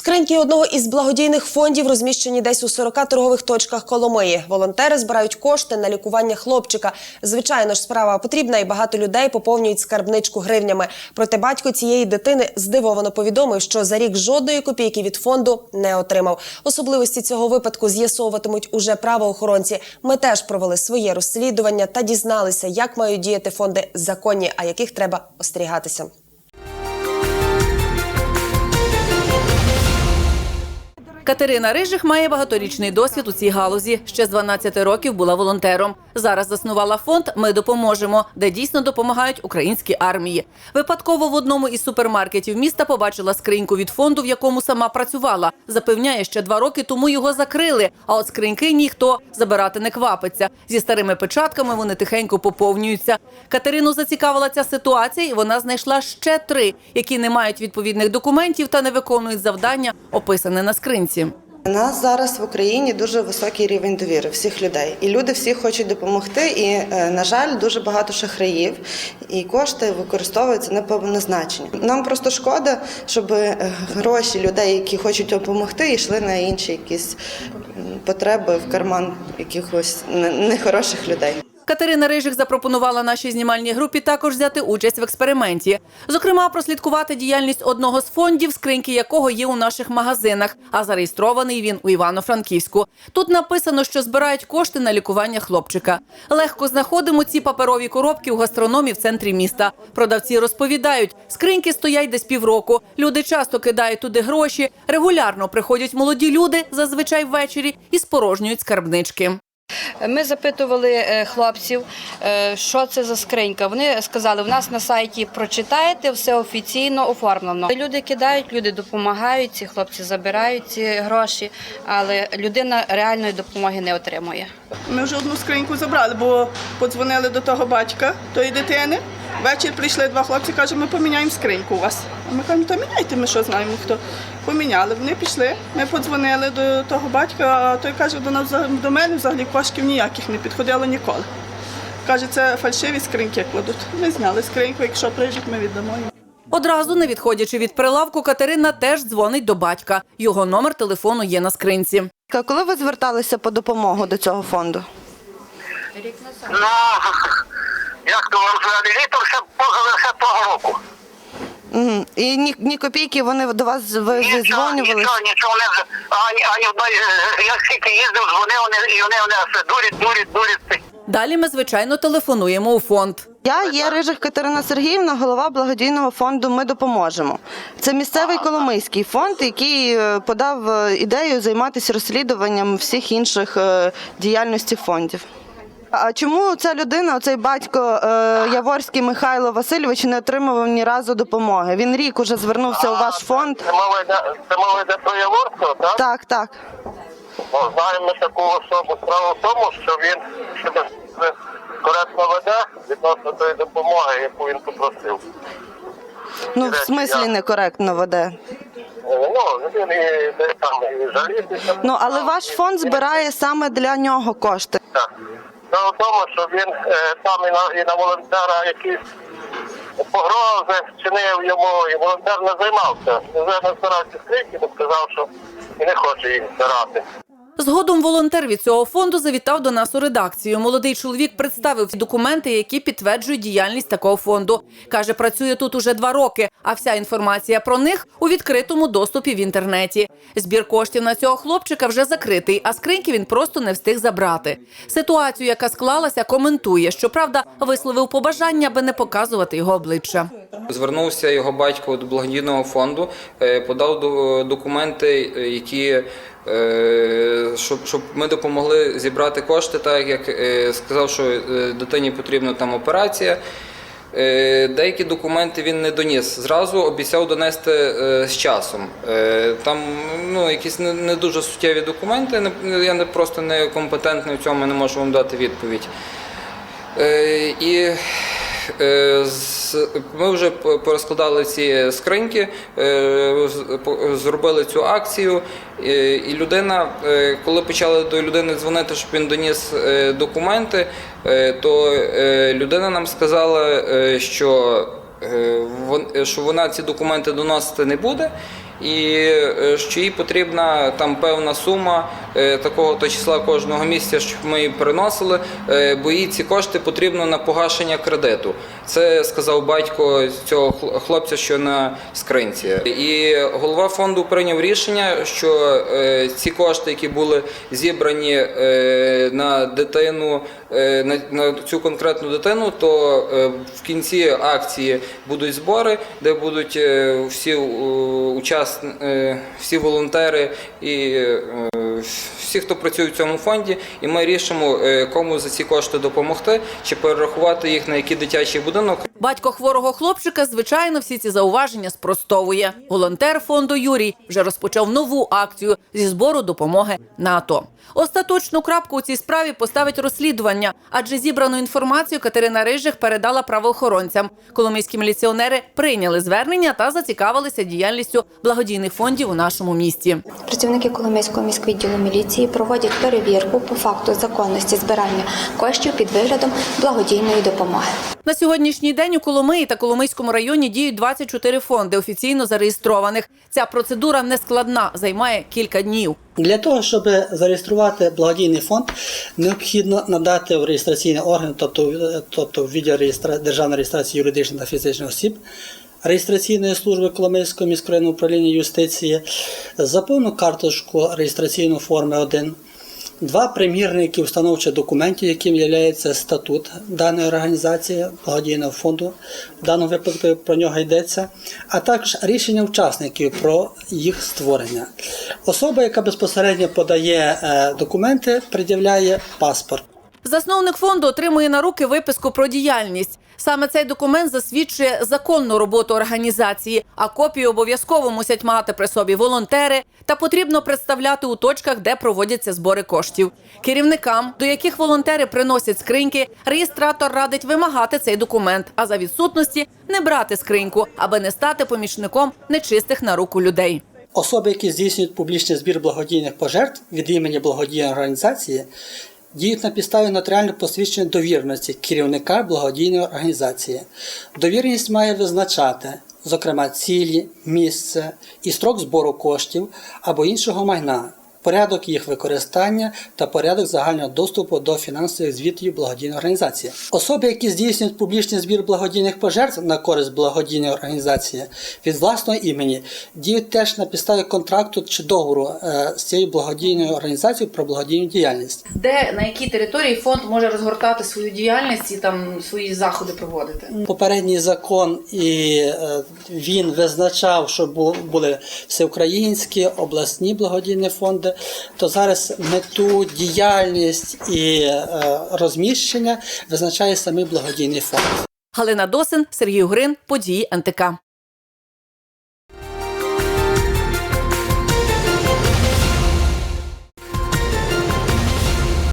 Скриньки одного із благодійних фондів розміщені десь у 40 торгових точках Коломиї. Волонтери збирають кошти на лікування хлопчика. Звичайно ж, справа потрібна, і багато людей поповнюють скарбничку гривнями. Проте батько цієї дитини здивовано повідомив, що за рік жодної копійки від фонду не отримав. Особливості цього випадку з'ясовуватимуть уже правоохоронці. Ми теж провели своє розслідування та дізналися, як мають діяти фонди законні, а яких треба остерігатися. Катерина Рижих має багаторічний досвід у цій галузі. Ще з 12 років була волонтером. Зараз заснувала фонд Ми допоможемо, де дійсно допомагають українській армії. Випадково в одному із супермаркетів міста побачила скриньку від фонду, в якому сама працювала. Запевняє, ще два роки тому його закрили. А от скриньки ніхто забирати не квапиться. Зі старими печатками вони тихенько поповнюються. Катерину зацікавила ця ситуація, і вона знайшла ще три, які не мають відповідних документів та не виконують завдання, описане на скринці. У нас зараз в Україні дуже високий рівень довіри всіх людей, і люди всі хочуть допомогти. І е, на жаль, дуже багато шахраїв, і кошти використовуються не по назначенню. Нам просто шкода, щоб е, гроші людей, які хочуть допомогти, йшли на інші якісь потреби в карман якихось не- нехороших людей. Катерина Рижик запропонувала нашій знімальній групі також взяти участь в експерименті. Зокрема, прослідкувати діяльність одного з фондів, скриньки якого є у наших магазинах, а зареєстрований він у Івано-Франківську. Тут написано, що збирають кошти на лікування хлопчика. Легко знаходимо ці паперові коробки у гастрономі в центрі міста. Продавці розповідають, скриньки стоять десь півроку. Люди часто кидають туди гроші. Регулярно приходять молоді люди, зазвичай ввечері, і спорожнюють скарбнички. Ми запитували е, хлопців, е, що це за скринька. Вони сказали, в нас на сайті прочитаєте, все офіційно оформлено. Люди кидають, люди допомагають, ці хлопці забирають ці гроші, але людина реальної допомоги не отримує. Ми вже одну скриньку забрали, бо подзвонили до того батька, тої дитини. Ввечері прийшли два хлопці, кажуть, ми поміняємо скриньку у вас. А ми кажемо, то міняйте, ми що знаємо, хто. Поміняли. Вони пішли, ми подзвонили до того батька, а той каже, до нас до мене взагалі коштів ніяких не підходило ніколи. Каже, це фальшиві скриньки кладуть. Ми зняли скриньку, якщо прийдуть, ми віддамо їм. Одразу не відходячи від прилавку, Катерина теж дзвонить до батька. Його номер телефону є на скринці. А Коли ви зверталися по допомогу до цього фонду? Ну, як то вам взагалі літом ще поза ще того року. Угу. І ні, ні копійки вони до вас ви Нічого, зідзвонювали? нічого, нічого не з- ані, ані е, Я скільки їздив, дзвонив, вони, і вони все дурять, дурять, дурять. Далі ми, звичайно, телефонуємо у фонд. Я є Рижих Катерина Сергіївна, голова благодійного фонду Ми допоможемо. Це місцевий коломийський фонд, який е, подав е, ідею займатися розслідуванням всіх інших е, діяльності фондів. А чому ця людина, оцей батько е, Яворський Михайло Васильович, не отримував ні разу допомоги? Він рік уже звернувся у ваш фонд. Це мова йде, це мова йде про Яворського, так? Так, так. Ну, знаємо таку особу. Справа в тому, що він себе коректно веде відносно тої допомоги, яку він попросив. Ну, в смислі некоректно веде. Ну, він і там і жалітися. Ну, але ваш фонд збирає саме для нього кошти. Так. Справа в тому, що він е, там і на, і на волонтера якісь погрози вчинив йому, і волонтер не займався. Він збирався скрипки, бо сказав, що і не хоче їх збирати. Згодом волонтер від цього фонду завітав до нас у редакцію. Молодий чоловік представив документи, які підтверджують діяльність такого фонду. Каже, працює тут уже два роки, а вся інформація про них у відкритому доступі в інтернеті. Збір коштів на цього хлопчика вже закритий, а скриньки він просто не встиг забрати. Ситуацію, яка склалася, коментує. Щоправда, висловив побажання, аби не показувати його обличчя. Звернувся його батько до благодійного фонду, е, подав до- документи, е, які щоб, щоб ми допомогли зібрати кошти, так як е, сказав, що е, дитині потрібна там операція. Е, Деякі документи він не доніс. Зразу обіцяв донести е, з часом. Е, Там ну, якісь не, дуже суттєві документи. Я не просто не компетентний в цьому, не можу вам дати відповідь. Е, І е, ми вже порозкладали ці скриньки, е, зробили цю акцію. Е, І людина, е, коли почали до людини дзвонити, щоб він доніс е, документи, е, то е, людина нам сказала, е, що, е, що вона ці документи доносити не буде. і е, що їй потрібна там певна сума е, такого то числа кожного місяця, щоб ми приносили, е, бо їй ці кошти потрібно на погашення кредиту. Це сказав батько цього хл- хлопця, що на скринці. І голова фонду прийняв рішення, що е, ці кошти, які були зібрані е, на дитину, е, на, на цю конкретну дитину, то е, в кінці акції будуть збори, де будуть е, всі учасні, всі волонтери і е, всі, хто працює в цьому фонді, і ми рішимо, е, кому за ці кошти допомогти, чи перерахувати їх на який дитячий будинок. Батько хворого хлопчика, звичайно, всі ці зауваження спростовує. Волонтер фонду Юрій вже розпочав нову акцію зі збору допомоги на АТО. Остаточну крапку у цій справі поставить розслідування, адже зібрану інформацію Катерина Рижих передала правоохоронцям. Коломийські міліціонери прийняли звернення та зацікавилися діяльністю благодійних фондів у нашому місті. Працівники Коломийського міськвідділу міліції проводять перевірку по факту законності збирання коштів під виглядом благодійної допомоги. На сьогоднішній день у Коломиї та Коломийському районі діють 24 фонди офіційно зареєстрованих. Ця процедура не складна, займає кілька днів. Для того, щоб зареєструвати благодійний фонд, необхідно надати в реєстраційний орган, тобто, тобто в відділ державної реєстрації юридичних та фізичних осіб, реєстраційної служби Коломийського міськрайонного управління юстиції, заповну карточку реєстраційну форми 1, два примірники установчих документів, яким є статут даної організації благодійного фонду. В даному випадку про нього йдеться, а також рішення учасників про їх створення. Особа, яка безпосередньо подає е, документи, пред'являє паспорт. Засновник фонду отримує на руки виписку про діяльність. Саме цей документ засвідчує законну роботу організації, а копію обов'язково мусять мати при собі волонтери та потрібно представляти у точках, де проводяться збори коштів. Керівникам, до яких волонтери приносять скриньки, реєстратор радить вимагати цей документ, а за відсутності не брати скриньку, аби не стати помічником нечистих на руку людей. Особи, які здійснюють публічний збір благодійних пожертв від імені благодійної організації, діють на підставі нотаріально посвідчення довірності керівника благодійної організації. Довірність має визначати, зокрема, цілі, місце і строк збору коштів або іншого майна. Порядок їх використання та порядок загального доступу до фінансових звітів благодійної організації. Особи, які здійснюють публічний збір благодійних пожертв на користь благодійної організації від власного імені, діють теж на підставі контракту чи договору е, з цією благодійною організацією про благодійну діяльність. де на якій території фонд може розгортати свою діяльність і там свої заходи проводити. Попередній закон і е, він визначав, що були всеукраїнські обласні благодійні фонди. То зараз мету діяльність і е, розміщення визначає самий благодійний фонд. Галина Досин, Сергій Угрин, події НТК.